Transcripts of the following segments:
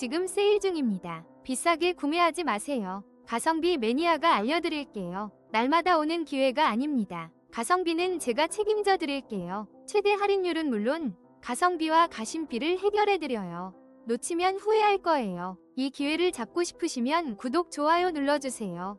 지금 세일 중입니다. 비싸게 구매하지 마세요. 가성비 매니아가 알려드릴게요. 날마다 오는 기회가 아닙니다. 가성비는 제가 책임져 드릴게요. 최대 할인율은 물론 가성비와 가심비를 해결해 드려요. 놓치면 후회할 거예요. 이 기회를 잡고 싶으시면 구독, 좋아요 눌러주세요.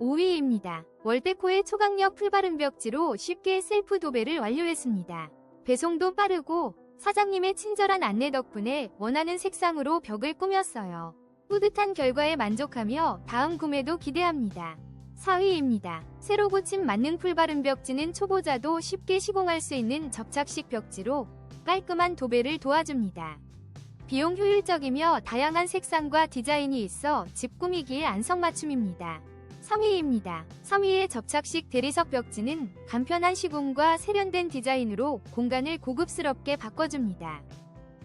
5위입니다. 월데코의 초강력 풀바른 벽지로 쉽게 셀프 도배를 완료했습니다. 배송도 빠르고 사장님의 친절한 안내 덕분에 원하는 색상으로 벽을 꾸몄어요. 뿌듯한 결과에 만족하며 다음 구매도 기대합니다. 4위입니다. 새로 고친 만능 풀바른 벽지는 초보자도 쉽게 시공할 수 있는 접착식 벽지로 깔끔한 도배를 도와줍니다. 비용 효율적이며 다양한 색상과 디자인이 있어 집 꾸미기에 안성맞춤입니다. 3위입니다. 3위의 접착식 대리석 벽지는 간편한 시공과 세련된 디자인으로 공간을 고급스럽게 바꿔줍니다.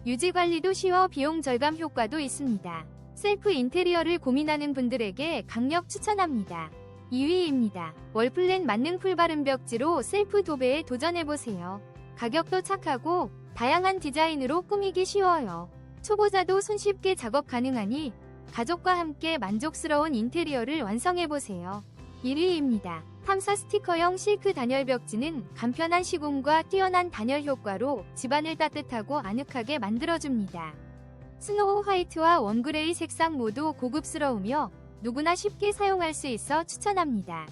유지 관리도 쉬워 비용 절감 효과도 있습니다. 셀프 인테리어를 고민하는 분들에게 강력 추천합니다. 2위입니다. 월플랜 만능 풀바른 벽지로 셀프 도배에 도전해보세요. 가격도 착하고 다양한 디자인으로 꾸미기 쉬워요. 초보자도 손쉽게 작업 가능하니 가족과 함께 만족스러운 인테리어를 완성해보세요. 1위입니다. 탐사 스티커형 실크 단열 벽지는 간편한 시공과 뛰어난 단열 효과로 집안을 따뜻하고 아늑하게 만들어줍니다. 스노우 화이트와 원그레이 색상 모두 고급스러우며 누구나 쉽게 사용할 수 있어 추천합니다.